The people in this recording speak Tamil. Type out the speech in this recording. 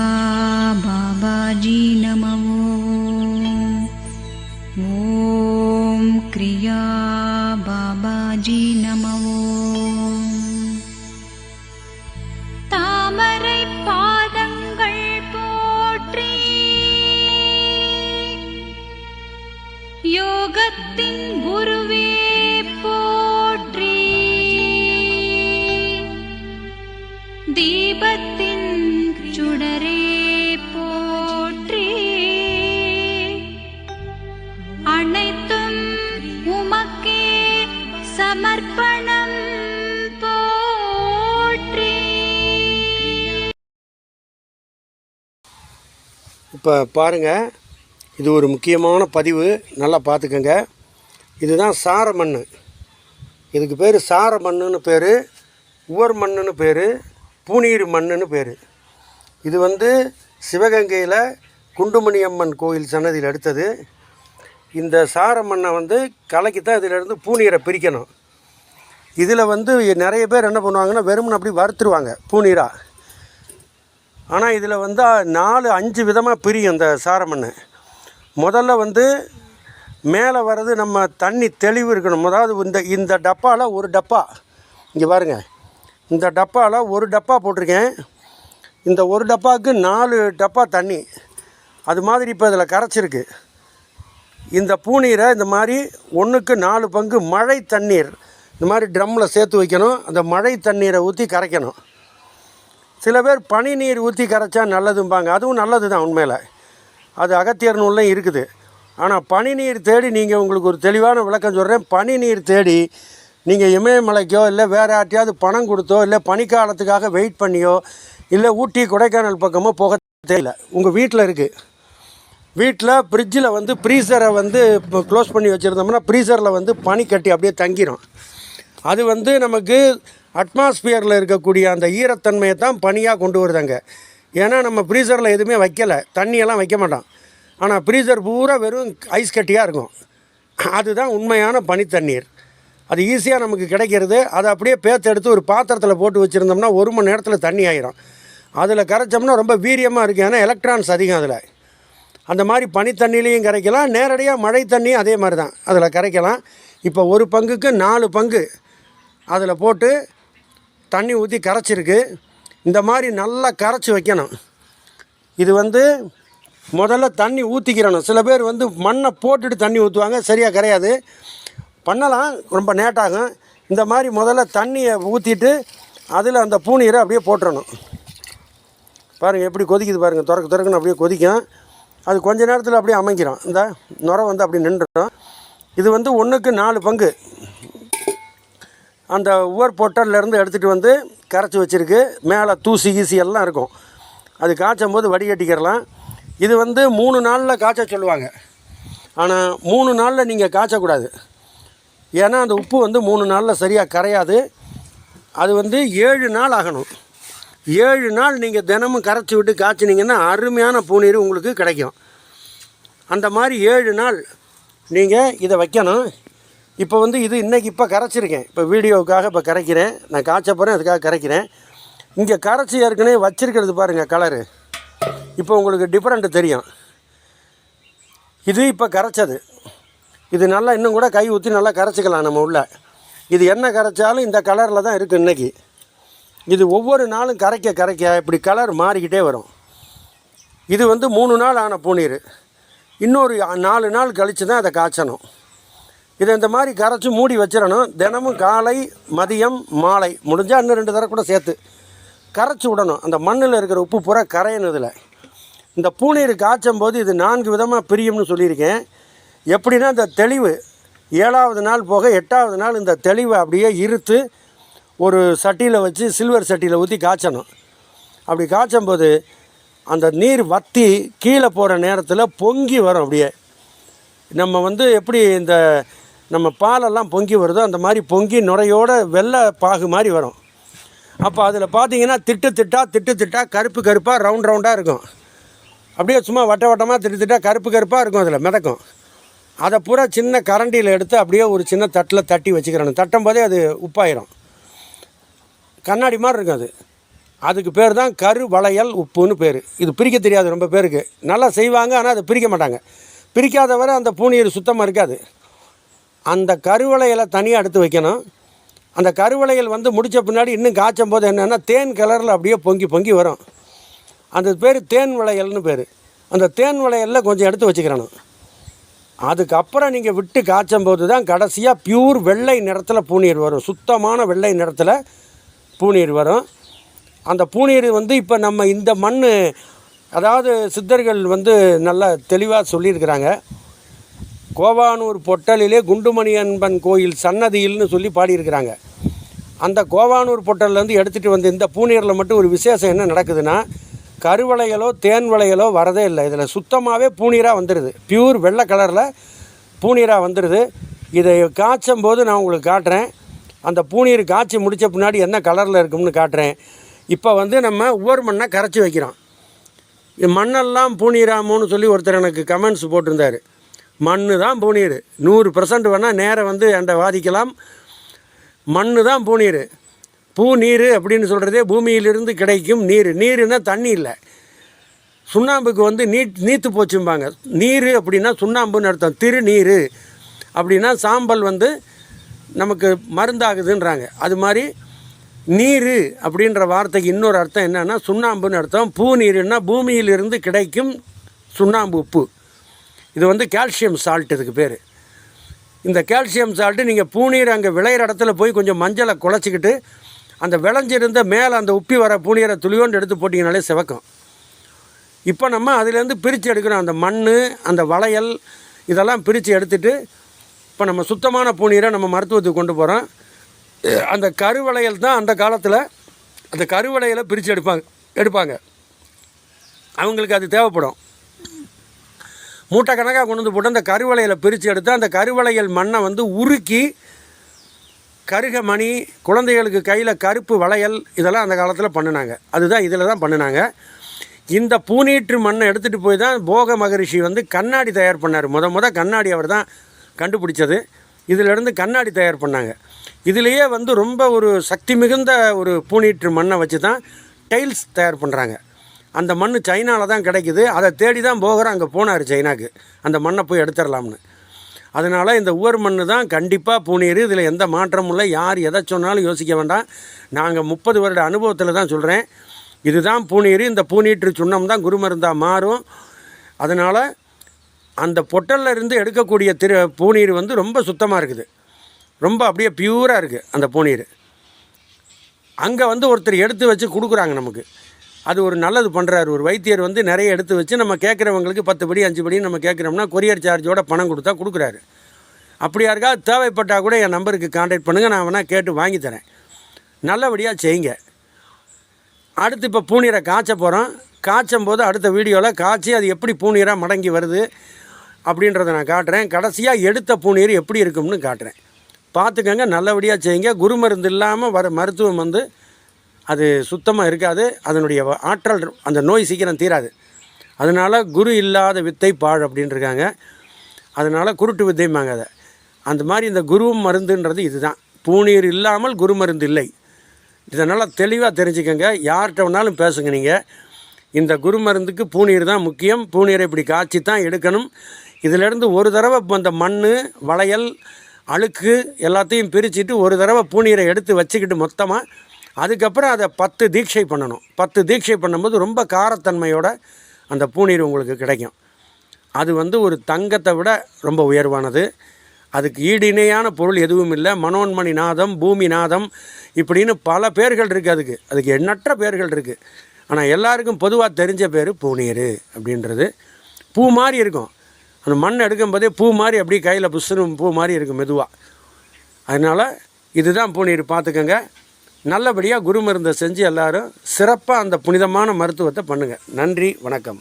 ॐ क्रिया बाबाजी नमः ॐ क्रिया बाबाजी नमः தாமரை பாதங்கள் போற்றி யோகத்தின் குருவே போற்றி தீபத்தின் சமர்ப்பணம் போற்றி. இப்போ பாருங்கள் இது ஒரு முக்கியமான பதிவு. நல்லா பார்த்துக்கோங்க. இதுதான் சார மண் இதுக்கு பேர் சார மண்ணுன்னு பேர் உவர் மண்ணுன்னு பேர் பூனீர் மண்ணுன்னு பேர். இது வந்து சிவகங்கையில் குண்டுமணி அம்மன் கோயில் சன்னதியில் எடுத்தது இந்த சார மண்ணை வந்து கலக்கி தான் இதிலேருந்து பூநீரை பிரிக்கணும். இதில் வந்து நிறைய பேர் என்ன பண்ணுவாங்கன்னா வெறுமனை அப்படி வறுத்துருவாங்க பூநீராக ஆனால் இதில் வந்து நாலு அஞ்சு விதமாக பிரியும் இந்த சார மண் முதல்ல வந்து மேலே வர்றது நம்ம தண்ணி தெளிவு இருக்கணும். அதாவது இந்த இந்த டப்பாவில் ஒரு டப்பா இங்கே பாருங்க. இந்த டப்பாவில் ஒரு டப்பா போட்டிருக்கேன். இந்த ஒரு டப்பாவுக்கு நாலு டப்பா தண்ணி. அது மாதிரி இப்போ இதில் கரைச்சிருக்கு. இந்த பூநீரை இந்த மாதிரி ஒன்றுக்கு நாலு பங்கு மழை தண்ணீர். இந்த மாதிரி ட்ரம்மில் சேர்த்து வைக்கணும். அந்த மழை தண்ணீரை ஊற்றி கரைக்கணும். சில பேர் பனி நீர் ஊற்றி கரைச்சா நல்லதும்பாங்க. அதுவும் நல்லது தான் உண்மையில். அது அகத்தியர் நூல்லாம் இருக்குது. ஆனால் பனி நீர் தேடி நீங்கள் உங்களுக்கு ஒரு தெளிவான விளக்கம் சொல்கிறேன் பனி நீர் தேடி நீங்கள் இமயமலைக்கோ இல்லை வேறு யார்ட்டையாவது பணம் கொடுத்தோ இல்லை பனிக்காலத்துக்காக வெயிட் பண்ணியோ இல்லை ஊட்டி கொடைக்கானல் பக்கமோ போக தேவையில்லை. உங்கள் வீட்டில் இருக்குது வீட்டில் ஃப்ரிட்ஜில் வந்து ப்ரீசரை வந்து இப்போ க்ளோஸ் பண்ணி வச்சுருந்தோம்னா ப்ரீசரில் வந்து பனி கட்டி அப்படியே தங்கிடும் அது வந்து நமக்கு அட்மாஸ்பியரில் இருக்கக்கூடிய அந்த ஈரத்தன்மையை தான் பனியாக கொண்டு வருதாங்க. ஏன்னா நம்ம ஃப்ரீசரில் எதுவுமே வைக்கலை. தண்ணியெல்லாம் வைக்க மாட்டோம். ஆனால் ஃப்ரீசர் பூரா வெறும் ஐஸ் கட்டியாக இருக்கும். அதுதான் உண்மையான பனித்தண்ணீர் அது ஈஸியாக நமக்கு கிடைக்கிறது. அதை அப்படியே பேத்து எடுத்து ஒரு பாத்திரத்தில் போட்டு வச்சுருந்தோம்னா ஒரு மணி நேரத்தில் தண்ணி ஆயிரும். அதில் கரைச்சோம்னா ரொம்ப வீரியமாக இருக்குது ஏன்னா எலக்ட்ரான்ஸ் அதிகம் அதில். அந்த மாதிரி பனி தண்ணிலையும் கரைக்கலாம் நேரடியாக மழை தண்ணியும் அதே மாதிரி தான் அதில் கரைக்கலாம். இப்போ ஒரு பங்குக்கு நாலு பங்கு அதில் போட்டு தண்ணி ஊற்றி கரைச்சிருக்கு. இந்த மாதிரி நல்லா கரைச்சி வைக்கணும். இது வந்து முதல்ல தண்ணி ஊற்றிக்கிறணும் சில பேர் வந்து மண்ணை போட்டுட்டு தண்ணி ஊற்றுவாங்க சரியாக கிடையாது பண்ணலாம். ரொம்ப நேட்டாகும். இந்த மாதிரி முதல்ல தண்ணியை ஊற்றிட்டு அதில் அந்த பூநீரை அப்படியே போட்டுறணும். பாருங்கள் எப்படி கொதிக்குது பாருங்கள் திறக்க திறக்குன்னு அப்படியே கொதிக்கும். அது கொஞ்ச நேரத்தில் அப்படியே அமைக்கிறோம் இந்த நுரை வந்து அப்படி நின்றுடும். இது வந்து ஒன்றுக்கு நாலு பங்கு. அந்த உவர் பொட்டர்லேருந்து எடுத்துகிட்டு வந்து கரைச்சி வச்சுருக்கு. மேலே தூசி கீசி எல்லாம் இருக்கும். அது காய்ச்சும் போது வடிகட்டிக்கிறலாம். இது வந்து மூணு நாளில் காய்ச்ச சொல்லுவாங்க. ஆனால் மூணு நாளில் நீங்கள் காய்ச்சக்கூடாது. ஏன்னா அந்த உப்பு வந்து மூணு நாளில் சரியாக கரையாது. அது வந்து ஏழு நாள் ஆகணும். ஏழு நாள் நீங்கள் தினமும் கரைச்சி விட்டு காய்ச்சினீங்கன்னா அருமையான பூநீர் உங்களுக்கு கிடைக்கும். அந்த மாதிரி ஏழு நாள் நீங்கள் இதை வைக்கணும். இப்போ வந்து இது இன்றைக்கி இப்போ கரைச்சிருக்கேன். இப்போ வீடியோவுக்காக இப்போ கரைக்கிறேன். நான் காய்ச்ச போகிறேன் அதுக்காக கரைக்கிறேன். இங்கே கரைச்சி ஏற்கனவே வச்சிருக்கிறது பாருங்கள் கலரு இப்போ உங்களுக்கு டிஃப்ரெண்ட்டு தெரியும். இது இப்போ கரைச்சது. இது நல்லா இன்னும் கூட கை ஊற்றி நல்லா கரைச்சிக்கலாம் நம்ம உள்ள. இது என்ன கரைச்சாலும் இந்த கலரில் தான் இருக்குது இன்றைக்கி இது ஒவ்வொரு நாளும் கரைக்க கரைக்க இப்படி கலர் மாறிக்கிட்டே வரும். இது வந்து மூணு நாள் ஆன பூநீர் இன்னொரு நாலு நாள் கழித்து தான் அதை காய்ச்சணும். இதை இந்த மாதிரி கரைச்சி மூடி வச்சிடணும். தினமும் காலை மதியம் மாலை முடிஞ்சால் இன்னும் ரெண்டு தடவை கூட சேர்த்து கரைச்சி விடணும். அந்த மண்ணில் இருக்கிற உப்பு பூரா கரையினதில். இந்த பூநீர் காய்ச்சும் போது இது நான்கு விதமாக பிரியும்னு சொல்லியிருக்கேன். எப்படின்னா இந்த தெளிவு ஏழாவது நாள் போக எட்டாவது நாள் இந்த தெளிவை அப்படியே இருத்து ஒரு சட்டியில் வச்சு சில்வர் சட்டியில் ஊற்றி காய்ச்சணும். அப்படி காய்ச்சும் போது அந்த நீர் வற்றி கீழே போகிற நேரத்தில் பொங்கி வரும் அப்படியே. நம்ம வந்து எப்படி இந்த நம்ம பாலெல்லாம் பொங்கி வருதோ அந்த மாதிரி பொங்கி நுரையோட வெள்ளை பாகு மாதிரி வரும். அப்போ அதில் பார்த்தீங்கன்னா திட்டு திட்டாக திட்டு திட்டா கருப்பு கருப்பாக ரவுண்ட் ரவுண்டாக இருக்கும். அப்படியே சும்மா வட்ட வட்டமாக திட்டு திட்டா கருப்பு கருப்பாக இருக்கும் அதில் மிதக்கும். அதை பூரா சின்ன கரண்டியில் எடுத்து அப்படியே ஒரு சின்ன தட்டில் தட்டி வச்சுக்கிறணும். தட்டும் போதே அது உப்பாயிரும். கண்ணாடி மாதிரி இருக்கும் அது. அதுக்கு பேர் தான் கரு வளையல் உப்புன்னு பேர். இது பிரிக்க தெரியாது ரொம்ப பேருக்கு. நல்லா செய்வாங்க ஆனால் அதை பிரிக்க மாட்டாங்க. பிரிக்காதவரை அந்த பூனியர் சுத்தமாக இருக்காது. அந்த கருவளையலை தனியாக எடுத்து வைக்கணும். அந்த கருவளையல் வந்து முடித்த பின்னாடி இன்னும் காய்ச்சும் போது என்னென்னா தேன் கலரில் அப்படியே பொங்கி பொங்கி வரும். அந்த பேர் தேன் வளையல்னு பேர். அந்த தேன் வளையலில் கொஞ்சம் எடுத்து வச்சுக்கிறணும். அதுக்கப்புறம் நீங்கள் விட்டு காய்ச்சும் போது தான் கடைசியாக பியூர் வெள்ளை நிறத்தில் பூனியர் வரும். சுத்தமான வெள்ளை நிறத்தில் பூநீர் வரும். அந்த பூநீர் வந்து இப்போ நம்ம இந்த மண் அதாவது சித்தர்கள் வந்து நல்லா தெளிவாக சொல்லியிருக்கிறாங்க. கோவானூர் பொட்டலிலே குண்டுமணி அன்பன் கோயில் சன்னதியில்னு சொல்லி பாடியிருக்கிறாங்க. அந்த கோவானூர் பொட்டல்லேருந்து எடுத்துகிட்டு வந்து இந்த பூநீரில் மட்டும் ஒரு விசேஷம் என்ன நடக்குதுன்னா கருவளையலோ தேன் வளையலோ வரதே இல்லை. இதில் சுத்தமாகவே பூநீராக வந்துடுது பியூர் வெள்ளை கலரில் பூநீராக வந்துடுது இதை காய்ச்சும் போது நான் உங்களுக்கு காட்டுறேன். அந்த பூநீர் காய்ச்சி முடித்த பின்னாடி என்ன கலரில் இருக்கும்னு காட்டுறேன். இப்போ வந்து நம்ம ஒவ்வொரு மண்ணை கரைச்சி வைக்கிறோம். மண்ணெல்லாம் பூநீராமோன்னு சொல்லி ஒருத்தர் எனக்கு கமெண்ட்ஸ் போட்டிருந்தார். மண் தான் பூநீர். நூறு பர்சன்ட் வேணால் நேரம் வந்து என்கிட்ட வாதிக்கலாம். மண் தான் பூநீர். பூநீர் அப்படின்னு சொல்கிறதே பூமியிலிருந்து கிடைக்கும் நீர். நீருன்னா தண்ணி இல்லை. சுண்ணாம்புக்கு வந்து நீட் நீத்து போச்சும்பாங்க. நீர் அப்படின்னா சுண்ணாம்புன்னு அர்த்தம். திருநீர். அப்படின்னா சாம்பல் வந்து நமக்கு மருந்தாகுதுன்றாங்க. அது மாதிரி நீர் அப்படின்ற வார்த்தைக்கு இன்னொரு அர்த்தம் என்னென்னா சுண்ணாம்புன்னு அர்த்தம். பூ நீருன்னா பூமியிலிருந்து கிடைக்கும் சுண்ணாம்பு உப்பு. இது வந்து கால்சியம் சால்ட் இதுக்கு பேர். இந்த கால்சியம் சால்ட்டு நீங்கள் பூநீர் அங்கே விளையிற இடத்துல போய் கொஞ்சம் மஞ்சளை குழச்சிக்கிட்டு அந்த விளைஞ்சிருந்த மேலே அந்த உப்பி வர பூநீரை துளியோண்டு எடுத்து போட்டிங்கனாலே சிவக்கும். இப்போ நம்ம அதுலேருந்து பிரித்து எடுக்கிறோம். அந்த மண் அந்த வளையல் இதெல்லாம் பிரித்து எடுத்துகிட்டு இப்போ நம்ம சுத்தமான பூநீரை நம்ம மருத்துவத்துக்கு கொண்டு போகிறோம் அந்த கருவளையல் தான் அந்த காலத்தில் அந்த கருவளையலை பிரித்து எடுப்பாங்க எடுப்பாங்க. அவங்களுக்கு அது தேவைப்படும். மூட்டை கணக்காக கொண்டு வந்து போட்டு அந்த கருவளையலை பிரித்து எடுத்து அந்த கருவளையல் மண்ணை வந்து உருக்கி கருகமணி குழந்தைகளுக்கு கையில் கருப்பு வளையல் இதெல்லாம் அந்த காலத்தில் பண்ணினாங்க. அதுதான் இதில் தான் பண்ணினாங்க. இந்த பூநீற்று மண்ணை எடுத்துகிட்டு போய் தான் போக மகரிஷி வந்து கண்ணாடி தயார் பண்ணார். முத முத கண்ணாடி அவர் தான் கண்டுபிடிச்சது. இதிலிருந்து கண்ணாடி தயார் பண்ணாங்க. இதுலேயே வந்து ரொம்ப ஒரு சக்தி மிகுந்த ஒரு பூனீற்று மண்ணை வச்சு தான் டைல்ஸ் தயார் பண்ணுறாங்க அந்த மண் சைனாவில் தான் கிடைக்குது. அதை தேடி தான் போகிறோம் அங்கே போனார் சைனாக்கு. அந்த மண்ணை போய் எடுத்துடலாம்னு. அதனால் இந்த உவர் மண் தான் கண்டிப்பாக பூனீர் இதில் எந்த மாற்றமும் இல்லை. யார் எதை சொன்னாலும் யோசிக்க வேண்டாம். நாங்கள் முப்பது வருட அனுபவத்தில் தான் சொல்கிறேன் இதுதான் பூனீர் இந்த பூனீற்று சுண்ணம் தான் குருமருந்தாக மாறும். அதனால் அந்த பொட்டல்ல இருந்து எடுக்கக்கூடிய திரு பூநீர் வந்து ரொம்ப சுத்தமாக இருக்குது. ரொம்ப அப்படியே பியூராக இருக்குது அந்த பூநீர். அங்கே வந்து ஒருத்தர் எடுத்து வச்சு கொடுக்குறாங்க நமக்கு. அது ஒரு நல்லது பண்ணுறாரு ஒரு வைத்தியர் வந்து நிறைய எடுத்து வச்சு நம்ம கேட்குறவங்களுக்கு பத்து படி அஞ்சு படி நம்ம கேட்குறோம்னா கொரியர் சார்ஜோட பணம் கொடுத்தா கொடுக்குறாரு. அப்படி யாருக்காவது தேவைப்பட்டால் கூட என் நம்பருக்கு காண்டாக்ட் பண்ணுங்கள் நான் வேணால் கேட்டு வாங்கி தரேன். நல்லபடியாக செய்யுங்க. அடுத்து இப்போ பூநீரை காய்ச்ச போகிறோம் காய்ச்சும் போது அடுத்த வீடியோவில் காய்ச்சி அது எப்படி பூநீராக மடங்கி வருது? அப்படின்றத நான் காட்டுறேன். கடைசியாக எடுத்த பூநீர் எப்படி இருக்கும்னு காட்டுறேன். பார்த்துக்கங்க நல்லபடியாக செய்யுங்க. குரு மருந்து இல்லாமல் வர மருத்துவம் வந்து அது சுத்தமாக இருக்காது. அதனுடைய ஆற்றல் அந்த நோய் சீக்கிரம் தீராது. அதனால் குரு இல்லாத வித்தை பாழ் அப்படின்னு இருக்காங்க. அதனால் குருட்டு வித்தைம்பாங்க அதை அந்த மாதிரி இந்த குருவும் மருந்துன்றது இதுதான். பூநீர் இல்லாமல் குரு மருந்து இல்லை. இதனால் தெளிவாக தெரிஞ்சுக்கோங்க. யார்கிட்ட வேணாலும் பேசுங்க நீங்கள் இந்த குரு மருந்துக்கு பூநீர் தான் முக்கியம். பூநீரை இப்படி காய்ச்சி தான் எடுக்கணும். இதிலேருந்து ஒரு தடவை இப்போ இந்த மண் வளையல் அழுக்கு எல்லாத்தையும் பிரிச்சுட்டு ஒரு தடவை பூநீரை எடுத்து வச்சுக்கிட்டு மொத்தமாக அதுக்கப்புறம் அதை பத்து தீட்சை பண்ணணும். பத்து தீட்சை பண்ணும்போது ரொம்ப காரத்தன்மையோட அந்த பூநீர் உங்களுக்கு கிடைக்கும். அது வந்து ஒரு தங்கத்தை விட ரொம்ப உயர்வானது. அதுக்கு ஈடு இணையான பொருள் எதுவும் இல்லை. மனோன்மணி நாதம் பூமி நாதம் இப்படின்னு பல பேர்கள் இருக்குது அதுக்கு. அதுக்கு எண்ணற்ற பேர்கள் இருக்குது ஆனால் எல்லாருக்கும் பொதுவாக தெரிஞ்ச பேர் பூநீர் அப்படின்றது. பூ மாதிரி இருக்கும். அந்த மண் எடுக்கும்போதே பூ மாதிரி அப்படியே கையில் புஷ்ஷுன்னு பூ மாதிரி இருக்கும் மெதுவாக அதனால் இதுதான் பூநீர் பார்த்துக்கோங்க நல்லபடியாக குரு மருந்தை செஞ்சு எல்லோரும் சிறப்பாக அந்த புனிதமான மருத்துவத்தை பண்ணுங்கள் நன்றி வணக்கம்.